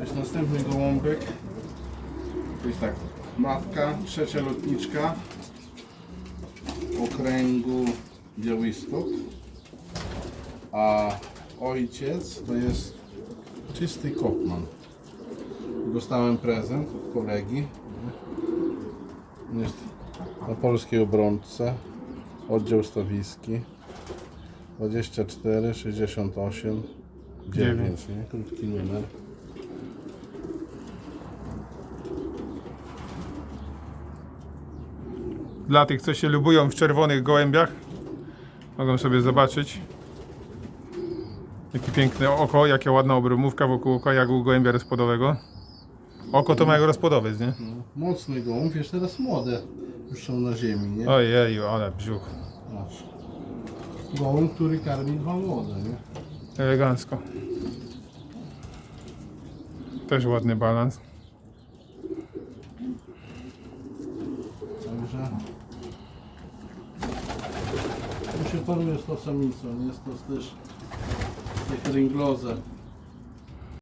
To jest następny gołąbek. To jest tak, matka, trzecia lotniczka okręgu Białystok, a ojciec to jest czysty kopman. Dostałem prezent od kolegi. Jest na polskiej obrońce, oddział stawiski 24 68 9, nie? Krótki numer. Dla tych, co się lubują w czerwonych gołębiach, mogą sobie zobaczyć. Jakie piękne oko, jaka ładna obromówka wokół oka, jak u gołębia rozpłodowego. Oko to ma jak rozpłodowiec, nie? No, mocny gołąb, wiesz, teraz młode już są na ziemi, nie? Ojeju, ale brzuch. Masz. Gołąb, który karmi dwa młode, nie? Elegancko. Też ładny balans. Tu się paruje z tą samicą, nie? jest to też tych ringlozer.